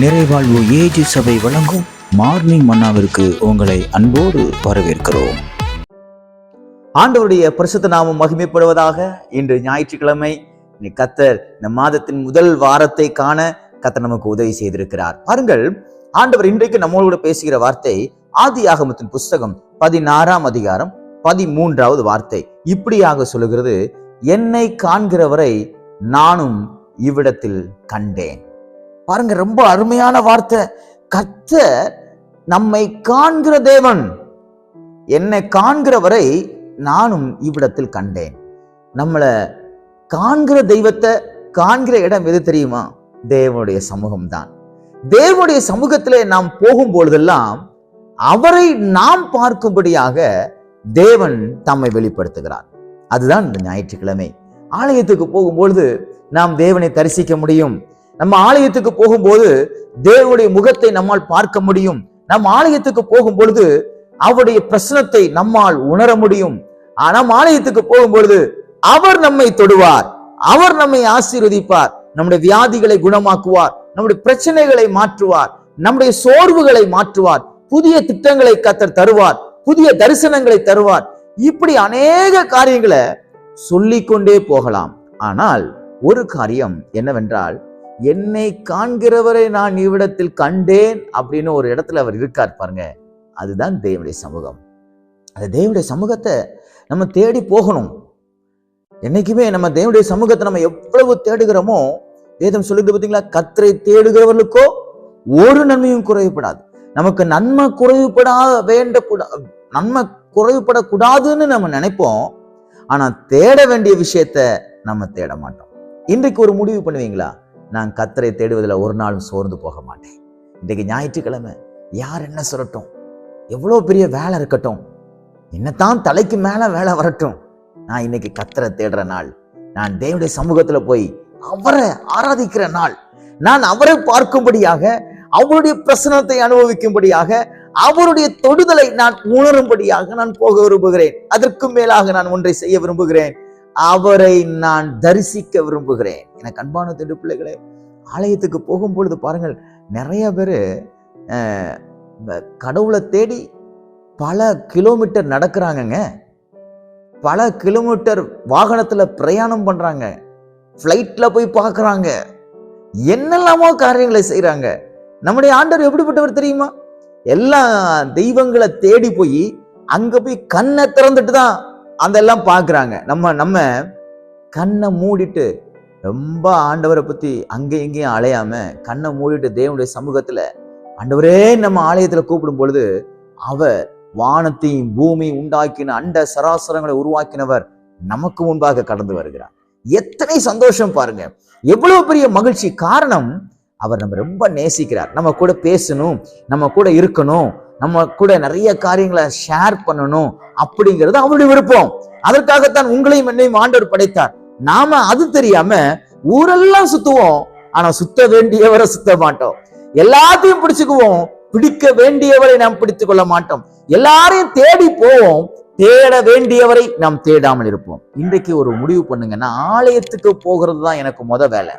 நிறைவாழ்வு AG சபை வழங்கும் morning மன்னாவிற்கு உங்களை அன்போடு வரவேற்கிறோம். ஆண்டவருடைய பரிசுத்த நாமம் மகிமைப்படுவதாக இன்று ஞாயிற்றுக்கிழமை நீ கத்தர் இந்த மாதத்தின் முதல் வாரத்தை காண கத்தர் நமக்கு உதவி செய்திருக்கிறார். பாருங்கள் ஆண்டவர் இன்றைக்கு நம்மோடு கூட பேசுகிற வார்த்தை ஆதி ஆகமத்தின் புஸ்தகம் பதினாறாம் அதிகாரம் பதிமூன்றாவது வார்த்தை. இப்படியாக சொல்லுகிறது என்னை காண்கிறவரை நானும் இவ்விடத்தில் கண்டேன். பாருங்க ரொம்ப அருமையான வார்த்தை. கத்த நம்மை காண்கிற தேவன். என்னை காண்கிறவரை நானும் இவ்விடத்தில் கண்டேன். நம்மளை காண்கிற தெய்வத்தை காண்கிற இடம் எது தெரியுமா? தேவனுடைய சமூகம் தான் தேவனுடைய சமூகத்திலே நாம் போகும் பொழுதெல்லாம் அவரை நாம் பார்க்கும்படியாக தேவன் தம்மை வெளிப்படுத்துகிறார். அதுதான் இந்த ஞாயிற்றுக்கிழமை. ஆலயத்துக்கு போகும்பொழுது நாம் தேவனை தரிசிக்க முடியும். நம்ம ஆலயத்துக்கு போகும்போது தேவனுடைய முகத்தை நம்மால் பார்க்க முடியும். நம் ஆலயத்துக்கு போகும் பொழுது அவருடைய பிரசனத்தை நம்மால் உணர முடியும். நம் ஆலயத்துக்கு போகும் பொழுது அவர் நம்மை தொடுவார். அவர் நம்மை ஆசீர்வதிப்பார். நம்முடைய வியாதிகளை குணமாக்குவார். நம்முடைய பிரச்சனைகளை மாற்றுவார். நம்முடைய சோர்வுகளை மாற்றுவார். புதிய திட்டங்களை கத்தர் தருவார். புதிய தரிசனங்களை தருவார். இப்படி அநேக காரியங்களை சொல்லிக்கொண்டே போகலாம். ஆனால் ஒரு காரியம் என்னவென்றால் என்னை காண்கிறவரை நான் இவ்விடத்தில் கண்டேன் அப்படின்னு ஒரு இடத்துல அவர் இருக்கார் பாருங்க. அதுதான் தேவனுடைய சமூகம். அந்த தேவனுடைய சமூகத்தை நம்ம தேடி போகணும். என்னைக்குமே நம்ம தேவனுடைய சமூகத்தை நம்ம எவ்வளவு தேடுகிறோமோ வேதம் சொல்லுது பார்த்தீங்களா கத்தரை தேடுகிறவர்களுக்கோ ஒரு நன்மையும் குறைவுபடாது. நமக்கு நன்மை குறைவுபடா வேண்டக்கூடா நன்மை குறைவுபடக்கூடாதுன்னு நம்ம நினைப்போம். ஆனால் தேட வேண்டிய விஷயத்த நம்ம தேட மாட்டோம். இன்றைக்கு ஒரு முடிவு பண்ணுவீங்களா? நான் கத்தரை தேடுவதில் ஒரு நாளும் சோர்ந்து போக மாட்டேன். இன்றைக்கு ஞாயிற்றுக்கிழமை யார் என்ன சொல்லட்டும்? எவ்வளோ பெரிய வேலை இருக்கட்டும். என்னத்தான் தலைக்கு மேலே வேலை வரட்டும். நான் இன்னைக்கு கத்தரை தேடுற நாள். நான் தேவனுடைய சமூகத்தில் போய் அவரை ஆராதிக்கிற நாள். நான் அவரை பார்க்கும்படியாக அவருடைய பிரசனத்தை அனுபவிக்கும்படியாக அவருடைய தொடுதலை நான் உணரும்படியாக நான் போக விரும்புகிறேன். அதற்கும் மேலாக நான் ஒன்றை செய்ய விரும்புகிறேன். அவரை நான் தரிசிக்க விரும்புகிறேன். எனக்கு அன்பான திண்டு பிள்ளைகளே ஆலயத்துக்கு போகும் பொழுது பாருங்கள் நிறைய பேர் கடவுளை தேடி பல கிலோமீட்டர் நடக்கிறாங்கங்க. பல கிலோமீட்டர் வாகனத்தில் பிரயாணம் பண்ணுறாங்க ஃப்ளைட்டில் போய் பார்க்குறாங்க. என்னெல்லாமோ காரியங்களை செய்கிறாங்க நம்முடைய ஆண்டவர் எப்படிப்பட்டவர் தெரியுமா? எல்லா தெய்வங்களை தேடி போய் அங்கே போய் கண்ணை திறந்துட்டு தான் அதெல்லாம் பார்க்குறாங்க. நம்ம நம்ம கண்ணை மூடிட்டு ரொம்ப ஆண்டவரை பற்றி அங்கே இங்கேயும் அலையாம கண்ணை மூடிட்டு தேவனுடைய சமூகத்தில் ஆண்டவரே நம்ம ஆலயத்தில் கூப்பிடும் பொழுது அவர் வானத்தையும் பூமியும் உண்டாக்கின அண்ட சராசரங்களை உருவாக்கினவர் நமக்கு முன்பாக கடந்து வருகிறார். எத்தனை சந்தோஷம் பாருங்க. எவ்வளவு பெரிய மகிழ்ச்சி. காரணம் அவர் நம்ம ரொம்ப நேசிக்கிறார். நம்ம கூட பேசணும் நம்ம கூட இருக்கணும். நம்ம கூட நிறைய காரியங்களை ஷேர் பண்ணணும் அப்படிங்கிறது அவருடைய விருப்பம். அதற்காகத்தான் உங்களையும் என்னையும் ஆண்டவர் படைத்தார். நாம அது தெரியாம ஊரெல்லாம் சுத்துவோம். ஆனா சுத்த வேண்டியவரை சுத்த மாட்டோம். எல்லாத்தையும் பிடிச்சுக்குவோம். பிடிக்க வேண்டியவரை நாம் பிடித்துக் கொள்ள மாட்டோம். எல்லாரையும் தேடி போவோம். தேட வேண்டியவரை நாம் தேடாமல் இருப்போம். இன்றைக்கு ஒரு முடிவு பண்ணுங்கன்னா ஆலயத்துக்கு போகிறது தான் எனக்கு முத வேலை.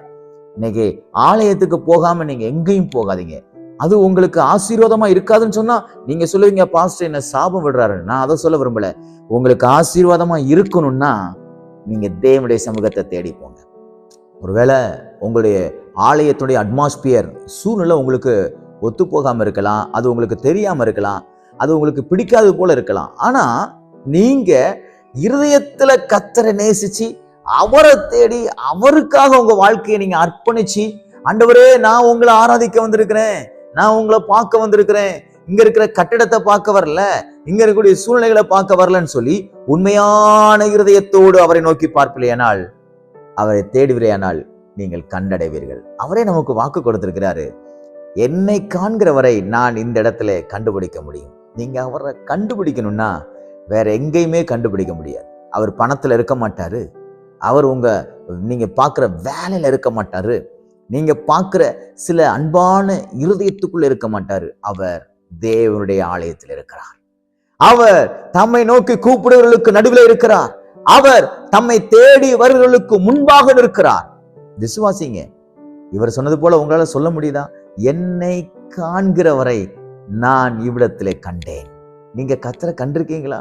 இன்னைக்கு ஆலயத்துக்கு போகாம நீங்க எங்கேயும் போகாதீங்க. அது உங்களுக்கு ஆசீர்வாதமா இருக்காதுன்னு சொன்னா நீங்க சொல்லுவீங்க பாஸ்டர் என்ன சாபம் விடுறாரு நான் அதை சொல்ல விரும்பல. உங்களுக்கு ஆசீர்வாதமா இருக்கணும்னா நீங்க தேவனுடைய சமூகத்தை தேடி போங்க. ஒருவேளை உங்களுடைய ஆலயத்துடைய அட்மாஸ்பியர் சூழ்நிலை உங்களுக்கு ஒத்து போகாமல் இருக்கலாம் அது உங்களுக்கு தெரியாமல் இருக்கலாம் அது உங்களுக்கு பிடிக்காது போல இருக்கலாம். ஆனா நீங்க இருதயத்துல கத்தரை நேசிச்சு அவரை தேடி அவருக்காக உங்க வாழ்க்கையை நீங்க அர்ப்பணிச்சு ஆண்டவரே நான் உங்களை ஆராதிக்க வந்திருக்கிறேன். நான் உங்களை பார்க்க வந்திருக்கிறேன். இங்க இருக்கிற கட்டிடத்தை பார்க்க வரல. இங்க இருக்கக்கூடிய சூழ்நிலைகளை பார்க்க வரலன்னு சொல்லி உண்மையான இருதயத்தோடு அவரை நோக்கி பார்ப்பில்லையானால் அவரை தேடுவிலையானால் நீங்கள் கண்டடைவீர்கள். அவரே நமக்கு வாக்கு கொடுத்திருக்கிறாரு. என்னை காண்கிற வரை நான் இந்த இடத்துல கண்டுபிடிக்க முடியும். நீங்க அவரை கண்டுபிடிக்கணும்னா வேற எங்கேயுமே கண்டுபிடிக்க முடியாது. அவர் பணத்துல இருக்க மாட்டாரு. அவர் உங்க நீங்க பார்க்குற வேலையில இருக்க மாட்டாரு. நீங்கள் பார்க்குற சில அன்பான இருதயத்துக்குள்ளே இருக்க மாட்டார். அவர் தேவனுடைய ஆலயத்தில் இருக்கிறார். அவர் தம்மை நோக்கி கூப்பிடுவர்களுக்கு நடுவில் இருக்கிறார். அவர் தம்மை தேடி வருவர்களுக்கு முன்பாக நிற்கிறார். விசுவாசிங்க இவர் சொன்னது போல உங்களால சொல்ல முடியுதா? என்னை காண்கிறவரை நான் இவ்விடத்திலே கண்டேன். நீங்க கத்தரை கண்டிருக்கீங்களா?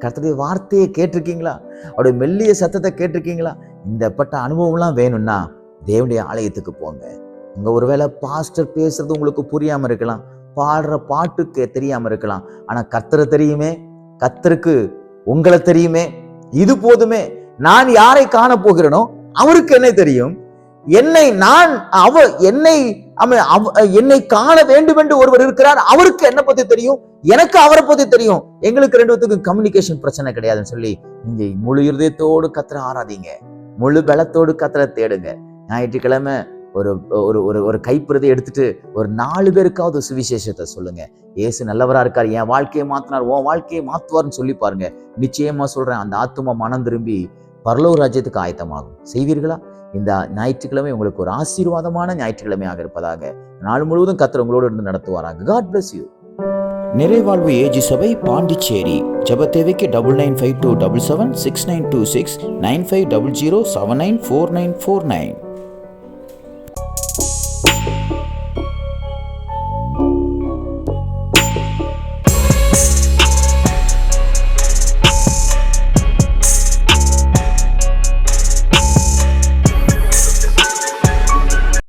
கத்தருடைய வார்த்தையை கேட்டிருக்கீங்களா? அவருடைய மெல்லிய சத்தத்தை கேட்டிருக்கீங்களா? இந்த பட்ட அனுபவம்லாம் வேணும்னா தேவனுடைய ஆலயத்துக்கு போங்க. அங்கே ஒருவேளை பாஸ்டர் பேசுறது உங்களுக்கு புரியாம இருக்கலாம். பாடுற பாட்டுக்கு தெரியாம இருக்கலாம். ஆனா கத்தரை தெரியுமே? கத்தருக்கு உங்களை தெரியுமே? இது போதுமே. நான் யாரை காண போகிறேனோ அவருக்கு என்ன தெரியும். என்னை நான் அவ என்னை அவ- என்னை காண வேண்டும் என்று ஒருவர் இருக்கிறார். அவருக்கு என்ன பத்தி தெரியும்? எனக்கு அவரை பத்தி தெரியும். எங்களுக்கு ரெண்டு பேத்துக்கும் கம்யூனிகேஷன் பிரச்சனை கிடையாதுன்னு சொல்லி நீங்க முழு இருதயத்தோடு கத்திர ஆராதிங்க. முழு பலத்தோடு கத்திர தேடுங்க. ஞாயிற்றுக்கிழமை ஒரு ஒரு ஒரு ஒரு கைப்பிறதை எடுத்துட்டு ஒரு நாலு பேருக்காவது சுவிசேஷத்தை சொல்லுங்க. இயேசு நல்லவரா இருக்கார் என் வாழ்க்கையை மாத்தினார் உன் வாழ்க்கையை மாத்துவார்னு சொல்லி பாருங்க. நிச்சயமா சொல்றேன் அந்த ஆத்துமா மனம் திரும்பி பரலோக ராஜ்யத்துக்கு ஆயத்தமாகும். செய்வீர்களா? இந்த ஞாயிற்றுக்கிழமை உங்களுக்கு ஒரு ஆசீர்வாதமான ஞாயிற்றுக்கிழமையாக இருப்பதாக நாள் முழுவதும் கத்திர உங்களோடு இருந்து நடத்துவாராங்க காட் பிளஸ் யூ நிறைவாழ்வு ஏஜி சபை பாண்டிச்சேரி. ஜெப தேவைக்கு double nine five two double seven six nine two six nine five double zero seven nine four nine four nine.